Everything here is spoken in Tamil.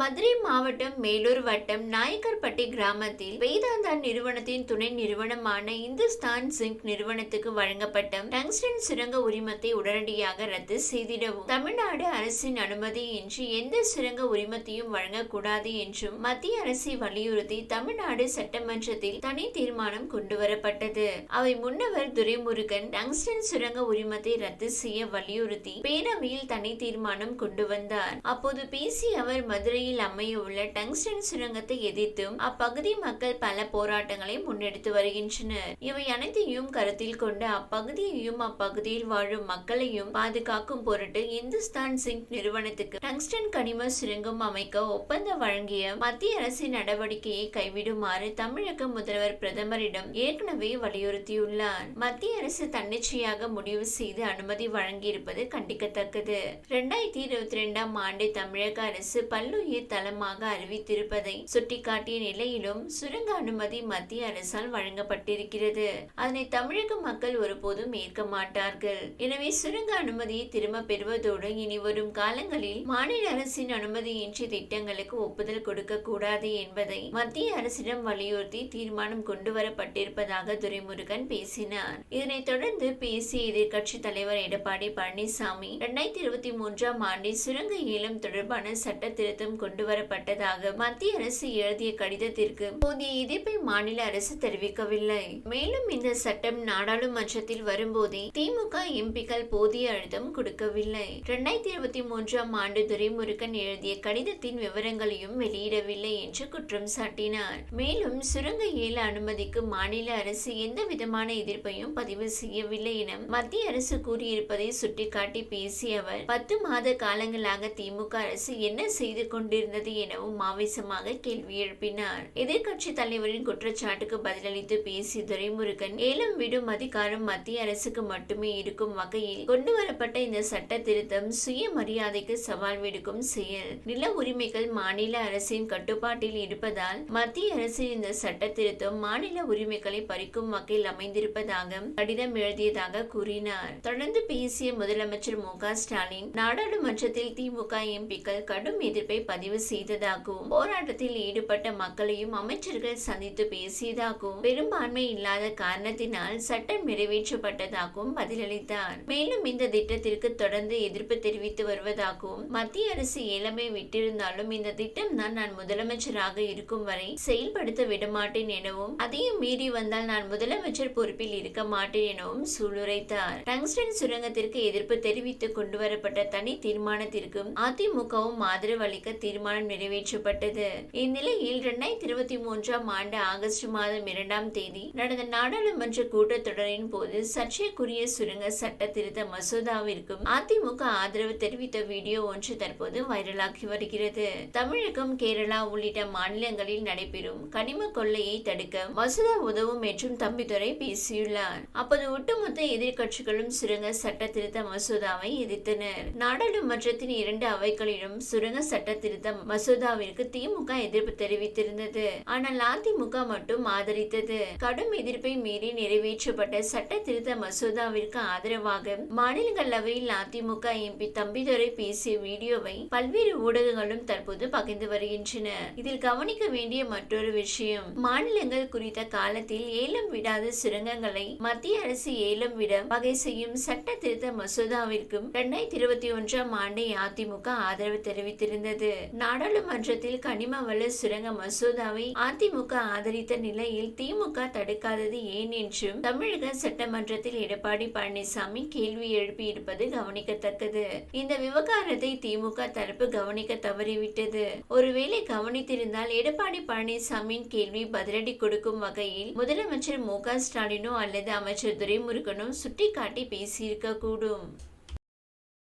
மதுரை மாவட்டம் மேலூர் வட்டம் நாயக்கர்பட்டி கிராமத்தில் வேதாந்தா நிறுவனத்தின் துணை நிறுவனமான இந்துஸ்தான் சிங்க் நிறுவனத்துக்கு வழங்கப்பட்ட டங்ஸ்டன் சுரங்க உரிமத்தை உடனடியாக ரத்து செய்திடவும். தமிழ்நாடு அரசின் அனுமதியின்றி எந்த சுரங்க உரிமத்தையும் வழங்கக்கூடாது என்றும் மத்திய அரசை வலியுறுத்தி தமிழ்நாடு சட்டமன்றத்தில் தனி தீர்மானம் கொண்டுவரப்பட்டது. அவை முன்னவர் துரைமுருகன் டங்ஸ்டன் சுரங்க உரிமத்தை ரத்து செய்ய வலியுறுத்தி பேரவையில் தனி தீர்மானம் கொண்டு வந்தார். அப்போது பேசிய அவர் மதுரை மதுரையில் அமையவுள்ள டங்ஸ்டன் சுரங்கத்தை எதிர்த்தும் அப்பகுதி மக்கள் பல போராட்டங்களை முன்னெடுத்து வருகின்றனர். இவை அனைத்தையும் கருத்தில் கொண்டு அப்பகுதியையும் அப்பகுதியில் வாழும் மக்களையும் பாதுகாக்கும் பொருட்டு இந்துஸ்தான் சிங்க் நிறுவனத்துக்கு டங்ஸ்டன் கனிம சுரங்கம் அமைக்க ஒப்பந்தம் வழங்கிய மத்திய அரசின் நடவடிக்கையை கைவிடுமாறு தமிழக முதல்வர் பிரதமரிடம் ஏற்கனவே வலியுறுத்தியுள்ளார். மத்திய அரசு தன்னிச்சையாக முடிவு செய்து அனுமதி வழங்கியிருப்பது கண்டிக்கத்தக்கது. இரண்டாயிரத்தி இருபத்தி இரண்டாம் ஆண்டு தமிழக அரசு பல்லுயிர் தளமாக அறிவித்திருப்பதை சுட்டிக்காட்டிய நிலையிலும் சுரங்க அனுமதி மத்திய அரசால் வழங்கப்பட்டிருக்கிறது. அதனை தமிழக மக்கள் ஒருபோதும் ஏற்க மாட்டார்கள். எனவே சுரங்க அனுமதியை திரும்ப பெறுவதோடு இனி வரும் காலங்களில் மாநில அரசின் அனுமதியின்றி திட்டங்களுக்கு ஒப்புதல் கொடுக்க கூடாது என்பதை மத்திய அரசிடம் வலியுறுத்தி தீர்மானம் கொண்டு வரப்பட்டிருப்பதாக துரைமுருகன் பேசினார். இதனைத் தொடர்ந்து பேசிய எதிர்க்கட்சி தலைவர் எடப்பாடி பழனிசாமி இரண்டாயிரத்தி இருபத்தி மூன்றாம் ஆண்டில் சுரங்க ஏலம் தொடர்பான சட்ட திருத்தம் கொண்டு வரப்பட்டதாக மத்திய அரசு எழுதிய கடிதத்திற்கு போதிய எதிர்ப்பை மாநில அரசு தெரிவிக்கவில்லை. மேலும் இந்த சட்டம் நாடாளுமன்றத்தில் வரும்போதே திமுக எம்பிக்கள் போதிய அழுத்தம் கொடுக்கவில்லை. இரண்டாயிரத்தி இருபத்தி மூன்றாம் ஆண்டு துரைமுருகன் எழுதிய கடிதத்தின் விவரங்களையும் வெளியிடவில்லை என்று குற்றம் சாட்டினார். மேலும் சுரங்க ஏல அனுமதிக்கு மாநில அரசு எந்த விதமான எதிர்ப்பையும் பதிவு செய்யவில்லை என மத்திய அரசு கூறியிருப்பதை சுட்டிக்காட்டி பேசிய அவர் பத்து மாத காலங்களாக திமுக அரசு என்ன செய்து கொண்டு கொண்டிருந்தது எனவும் ஆவேசமாக கேள்வி எழுப்பினார். எதிர்க்கட்சி தலைவரின் குற்றச்சாட்டுக்கு பதிலளித்து பேசிய துரைமுருகன் ஏலம் விடும் அதிகாரம் மத்திய அரசுக்கு மட்டுமே இருக்கும் வகையில் கொண்டுவரப்பட்ட இந்த சட்ட திருத்தம் சுயமரியாதைக்கு சவால் விடுக்கும் செயல். நில உரிமைகள் மாநில அரசின் கட்டுப்பாட்டில் இருப்பதால் மத்திய அரசின் இந்த சட்ட திருத்தம் மாநில உரிமைகளை பறிக்கும் வகையில் அமைந்திருப்பதாக கடிதம் எழுதியதாக கூறினார். தொடர்ந்து பேசிய முதலமைச்சர் மு க ஸ்டாலின் நாடாளுமன்றத்தில் திமுக எம்பிக்கள் கடும் எதிர்ப்பை பதிவு செய்ததாகவும் போராட்டத்தில் ஈடுபட்ட மக்களையும் அமைச்சர்கள் சந்தித்து பேசியதாகவும் பெரும்பான்மை இல்லாத காரணத்தினால் சட்டம் நிறைவேற்றப்பட்டதாகவும் பதிலளித்தார். மேலும் இந்த திட்டத்திற்கு தொடர்ந்து எதிர்ப்பு தெரிவித்து வருவதாகவும் மத்திய அரசு ஏலமை விட்டிருந்தாலும் இந்த திட்டம் தான் நான் முதலமைச்சராக இருக்கும் வரை செயல்படுத்த விடமாட்டேன் எனவும் அதையும் மீறி வந்தால் நான் முதலமைச்சர் பொறுப்பில் இருக்க மாட்டேன் எனவும் சூளுரைத்தார். டங்ஸ்டன் சுரங்கத்திற்கு எதிர்ப்பு தெரிவித்து கொண்டுவரப்பட்ட தனி தீர்மானத்திற்கும் அதிமுகவும் ஆதரவு அளிக்க தீர்மானம் நிறைவேற்றப்பட்டது. இந்நிலையில் இரண்டாயிரத்தி இருபத்தி மூன்றாம் ஆண்டு ஆகஸ்ட் மாதம் இரண்டாம் தேதி நடந்த நாடாளுமன்ற கூட்டத்தொடரின் போது சர்ச்சைக்குரிய சுரங்க சட்ட திருத்த மசோதாவிற்கும் அதிமுக ஆதரவு தெரிவித்த வீடியோ ஒன்று தற்போது வைரலாகி வருகிறது. தமிழகம் கேரளா உள்ளிட்ட மாநிலங்களில் நடைபெறும் கனிம கொள்ளையை தடுக்க மசோதா உதவும் என்றும் தம்பிதுரை பேசியுள்ளார். அப்போது ஒட்டுமொத்த எதிர்க்கட்சிகளும் சுரங்க சட்ட திருத்த மசோதாவை எதிர்த்தனர். நாடாளுமன்றத்தின் இரண்டு அவைகளிலும் சுரங்க சட்ட திருத்த மசோதாவிற்கு திமுக எதிர்ப்பு தெரிவித்திருந்தது. ஆனால் அதிமுக மட்டும் ஆதரித்தது. கடும் எதிர்ப்பை மீறி நிறைவேற்றப்பட்ட சட்ட திருத்த மசோதாவிற்கு ஆதரவாக மாநிலங்களவையில் அதிமுக எம்பி தம்பிதுரை பேசிய வீடியோவை பல்வேறு ஊடகங்களும் தற்போது பகிர்ந்து வருகின்றன. இதில் கவனிக்க வேண்டிய மற்றொரு விஷயம் மாநிலங்கள் குறித்த காலத்தில் ஏலம் விடாத சுரங்கங்களை மத்திய அரசு ஏலம் விட வகை செய்யும் சட்ட திருத்த மசோதாவிற்கும் இரண்டாயிரத்தி இருபத்தி ஒன்றாம் ஆண்டை அதிமுக ஆதரவு தெரிவித்திருந்தது. நாடாளுமன்றத்தில் கனிம வள சுரங்க மசோதாவை அதிமுக ஆதரித்த நிலையில் திமுக தடுக்காதது ஏன் என்றும் தமிழக சட்டமன்றத்தில் எடப்பாடி பழனிசாமி கேள்வி எழுப்பியிருப்பது கவனிக்கத்தக்கது. இந்த விவகாரத்தை திமுக தரப்பு கவனிக்க தவறிவிட்டது. ஒருவேளை கவனித்திருந்தால் எடப்பாடி பழனிசாமியின் கேள்வி பதிலடி கொடுக்கும் வகையில் முதலமைச்சர் மு க ஸ்டாலினோ அல்லது அமைச்சர் துரைமுருகனோ சுட்டிக்காட்டி பேசியிருக்க கூடும்